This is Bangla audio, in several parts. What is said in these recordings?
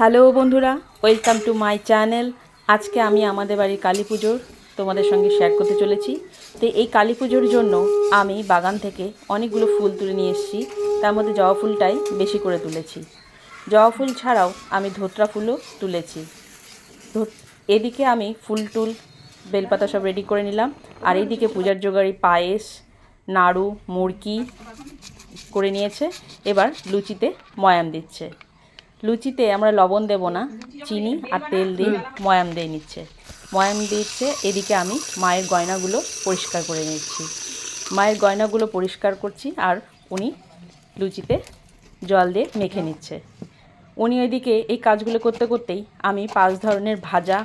হ্যালো বন্ধুরা, ওয়েলকাম টু মাই চ্যানেল। আজকে আমি আমাদের বাড়ির কালী পুজোর তোমাদের সঙ্গে শেয়ার করতে চলেছি। তো এই কালী পুজোর জন্য আমি বাগান থেকে অনেকগুলো ফুল তুলে নিয়ে এসেছি। তার মধ্যে জবা ফুলটাই বেশি করে তুলেছি। জবা ফুল ছাড়াও আমি ধোত্রা ফুলও তুলেছি। এদিকে আমি ফুল টুল, বেলপাতা সব রেডি করে নিলাম। আর এইদিকে পূজার জোগাড়ি, পায়েস, নাড়ু, মুড়কি করে নিয়েছে। এবার লুচিতে ময়াম দিচ্ছে। লুচিতে আমরা লবণ দেব না চিনি আর তেল দিয়ে ময়াম দিয়ে নিচ্ছে। ময়াম দিচ্ছে এদিকে আমি মায়ের গয়নাগুলো পরিষ্কার করে নিচ্ছি। মায়ের গয়নাগুলো পরিষ্কার করছি আর উনি লুচিতে জল দিয়ে মেখে নিচ্ছে। উনি ওইদিকে এই কাজগুলো করতে করতেই আমি পাঁচ ধরনের ভাজা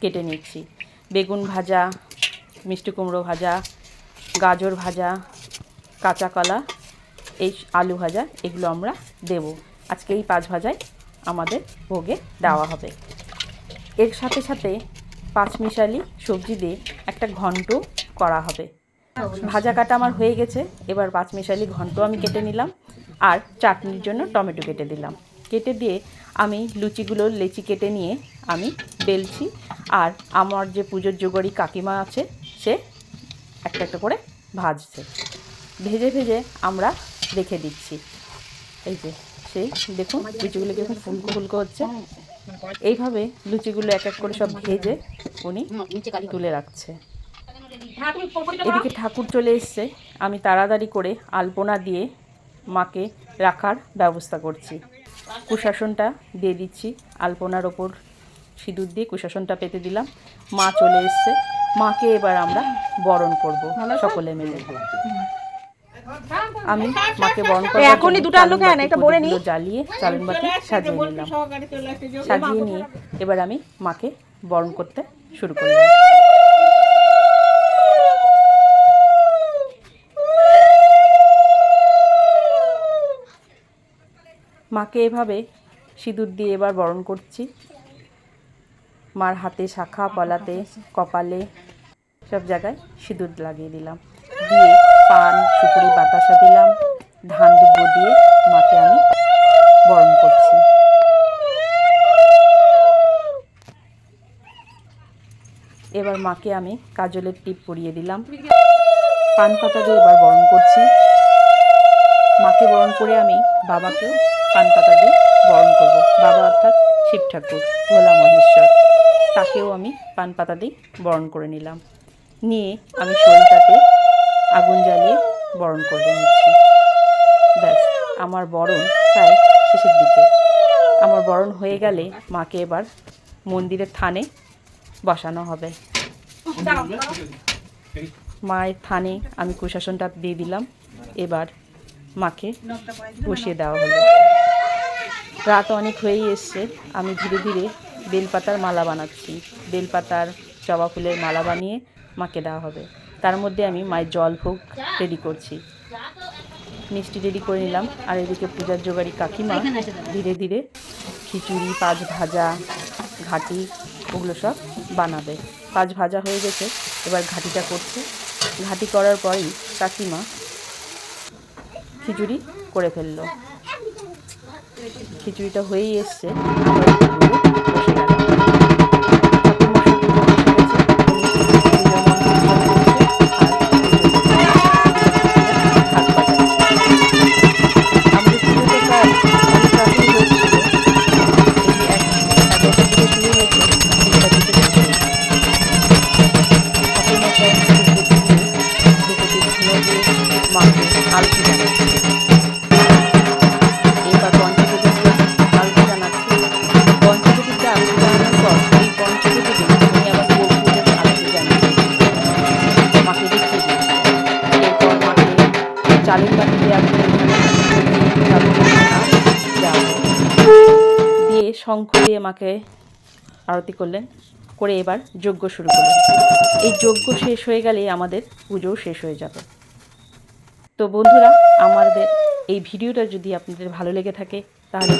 কেটে নিচ্ছি। বেগুন ভাজা মিষ্টি কুমড়ো ভাজা গাজর ভাজা কাঁচা কলা এই আলু ভাজা এগুলো আমরা দেব। আজকে এই পাঁচ ভাজায় আমাদের ভোগে দেওয়া হবে। এর সাথে সাথে পাঁচমিশালি সবজি দিয়ে একটা ঘন্ট করা হবে। ভাজা কাটা আমার হয়ে গেছে, এবার পাঁচমিশালি ঘন্ট আমি কেটে নিলাম আর চাটনির জন্য টমেটো কেটে দিলাম। কেটে দিয়ে আমি লুচিগুলো, লেচি কেটে নিয়ে আমি বেলছি আর আমার যে পুজোর জোগাড়ি কাকিমা আছে, সে একটা একটা করে ভাজছে। ভেজে ভেজে আমরা রেখে দিচ্ছি। এই যে সেই, দেখুন লুচিগুলো কীরকম ফুলকো ফুলকো হচ্ছে। এইভাবে লুচিগুলো এক এক করে সব ভেজে উনি তুলে রাখছে। এদিকে ঠাকুর চলে এসছে। আমি তাড়াতাড়ি করে আলপনা দিয়ে মাকে রাখার ব্যবস্থা করছি। কুশাসনটা দিয়ে দিচ্ছি। আলপনার ওপর সিঁদুর দিয়ে কুশাসনটা পেতে দিলাম। মা চলে এসছে। মাকে এবার আমরা বরণ করব সকলে মিলে। আমি মাকে বরণ করব এখনই দুটো আলু খান, একটা বলে নিই। জ্বালিয়ে চালন বাটি সাজিয়ে নিলাম। সাজিয়ে নিয়ে এবার আমি মাকে বরণ করতে শুরু করলাম। মাকে এভাবে সিঁদুর দিয়ে এবার বরণ করছি। মার হাতে শাখা পলাতে কপালে সব জায়গায় সিঁদুর লাগিয়ে দিলাম। দিয়ে পান সুপুরি বাতাসা দিলাম ধান দুব্বো দিয়ে মাকে আমি বরণ করছি। এবার মাকে আমি কাজলের টিপ পরিয়ে দিলাম। পান পাতা দিয়ে এবার বরণ করছি। মাকে বরণ করে আমি বাবাকেও পান পাতা দিয়ে বরণ করব। বাবা অর্থাৎ শিব ঠাকুর, ভোলা মহেশ্বর। তাকেও আমি পান পাতা দিয়ে বরণ করে নিলাম। নিয়ে আমি শরীরটাতে আগুন জ্বালিয়ে বরণ করে নিচ্ছি। ব্যাস, আমার বরণ প্রায় শেষের দিকে। আমার বরণ হয়ে গেলে মাকে এবার মন্দিরের থানে বসানো হবে। মায়ের থানে আমি কুশাসনটা দিয়ে দিলাম। এবার মাকে বসিয়ে দেওয়া হলো। রাত অনেক হয়েই এসছে। আমি ধীরে ধীরে বেলপাতার মালা বানাচ্ছি। বেলপাতার জবা ফুলের মালা বানিয়ে মাকে দেওয়া হবে। তার মধ্যে আমি মায়ের জল ভোগ রেডি করছি। মিষ্টি রেডি করে নিলাম। আর এদিকে পূজার জোগাড়ি কাকিমা ধীরে ধীরে খিচুড়ি পাঁচ ভাজা ঘাটি ওগুলো সব বানাবে। পাঁচ ভাজা হয়ে গেছে এবার ঘাটিটা করছে। ঘাটি করার পরেই কাকিমা খিচুড়ি করে ফেলল। খিচুড়িটা হয়েই এসছে। চালের বাটিতে আপনি দিয়ে শঙ্খ দিয়ে মাকে আরতি করলেন, করে এবার যজ্ঞ শুরু করলেন। এই যজ্ঞ শেষ হয়ে গেলে আমাদের পুজোও শেষ হয়ে যাবে। তো বন্ধুরা, আমাদের এই ভিডিওটা যদি আপনাদের ভালো লেগে থাকে, তাহলে